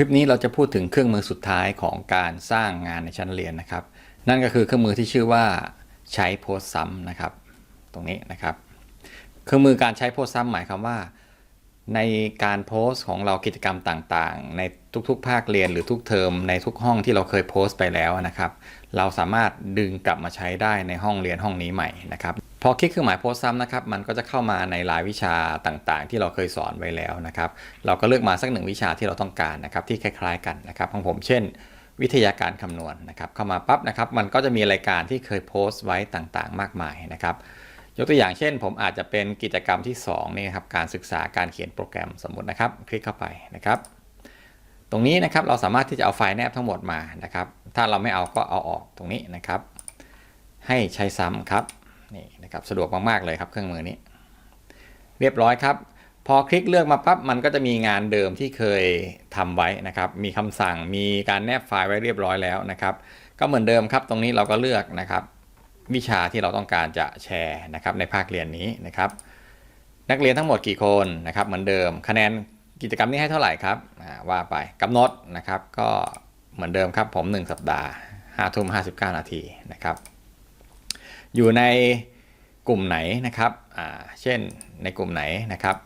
คลิปนี้เราจะพูดถึงเครื่องมือสุดท้ายของการสร้างงานในชั้นเรียนนะครับ นั่นก็คือเครื่องมือที่ชื่อว่าใช้โพสต์ซ้ำนะครับ ตรงนี้นะครับ เครื่องมือการใช้โพสต์ซ้ำหมายความว่า ในการโพสต์ของเรากิจกรรมต่างๆ ในทุกๆ ภาคเรียนหรือทุกเทอมในทุกห้องที่เราเคยโพสต์ไปแล้วนะครับ เราสามารถดึงกลับมาใช้ได้ในห้องเรียนห้องนี้ใหม่นะครับ พอคลิกเครื่องหมายโพสต์ซ้ำนะครับ มันก็จะเข้ามาในรายวิชาต่างๆ ที่เราเคยสอนไว้แล้วนะครับ เราก็เลือกมาสักหนึ่งวิชาที่เราต้องการนะครับ ที่คล้าย ๆ กันนะครับของผมเช่น วิทยาการคำนวณนะครับ เข้ามาปั๊บนะครับ มันก็จะมีรายการที่เคยโพสต์ไว้ต่างๆ มากมายนะครับ ยกตัวอย่างเช่น ผมอาจจะเป็นกิจกรรมที่2นี่ครับการศึกษาการเขียนโปรแกรมสมมุตินะครับ คลิกเข้าไปนะครับ ตรงนี้นะครับเราสามารถที่จะเอาไฟล์แนบทั้งหมดมานะครับ ถ้าเราไม่เอาก็เอาออกตรงนี้นะครับ ให้ใช้ซ้ำครับ นี่นะครับสะดวกมากๆเลยครับเครื่องมือนี้ เรียบร้อยครับ พอคลิกเลือกมาปั๊บมันก็จะมีงานเดิมที่เคยทำไว้นะครับ มีคำสั่งมีการแนบไฟล์ไว้เรียบร้อยแล้วนะครับ ก็เหมือนเดิมครับ ตรงนี้เราก็เลือกนะครับ วิชาที่เราต้องการจะแชร์นะครับในภาคเรียนนี้นะครับ นักเรียนทั้งหมดกี่คนนะครับ เหมือนเดิมคะแนนกิจกรรมนี้ให้เท่าไหร่ครับว่าไปกำหนดนะครับ ก็เหมือนเดิมครับผม 1 สัปดาห์5ทุ่ม59 นาทีนะครับ อยู่ในกลุ่มไหนนะครับเช่นในกลุ่มไหนนะครับ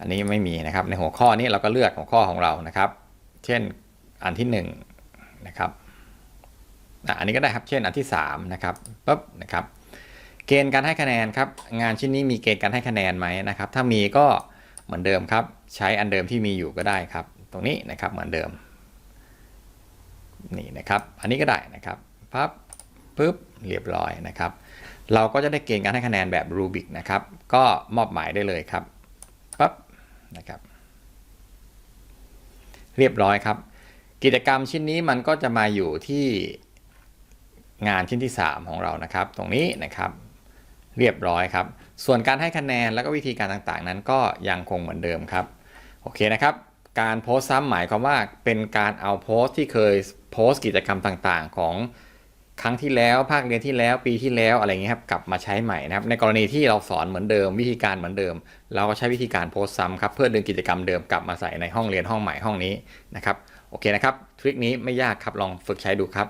อันนี้ไม่มีนะครับในหัวข้อนี้เราก็เลือกหัวข้อของเรานะครับ เช่นอันที่1นะครับอันนี้ก็ได้ครับเช่นอันที่3นะครับปุ๊บนะครับ เกณฑ์การให้คะแนนครับ งานชิ้นนี้มีเกณฑ์การให้คะแนนไหมนะครับ ถ้ามีก็เหมือนเดิมครับ ใช้อันเดิมที่มีอยู่ก็ได้ครับ ตรงนี้นะครับเหมือนเดิมนี่นะครับ อันนี้ก็ได้นะครับปั๊บ ปุ๊บเรียบร้อยนะครับ เราก็จะได้เกณฑ์การให้คะแนนแบบรูบิกนะครับ ก็มอบหมายได้เลยครับปั๊บนะครับ เรียบร้อยครับ กิจกรรมชิ้นนี้มันก็จะมาอยู่ที่งานชิ้นที่ 3 ของเรานะครับ ตรงนี้นะครับ เรียบร้อยครับ ส่วนการให้คะแนนแล้วก็วิธีการต่างๆ นั้นก็ยังคงเหมือนเดิมครับ โอเคนะครับการโพสต์ซ้ำหมายความว่าเป็นการเอาโพสต์ที่เคยโพสต์กิจกรรมต่างๆ ของ ครั้งที่แล้วภาคเรียนที่แล้วปีที่แล้วอะไรเงี้ยครับกลับมาใช้ใหม่นะครับในกรณีที่เราสอนเหมือนเดิม วิธีการเหมือนเดิม เราก็ใช้วิธีการโพสต์ซ้ำครับเพื่อดึงกิจกรรมเดิมกลับมาใส่ในห้องเรียนห้องใหม่ห้องนี้นะครับโอเคนะครับทริคนี้ไม่ยากครับลองฝึกใช้ดูครับ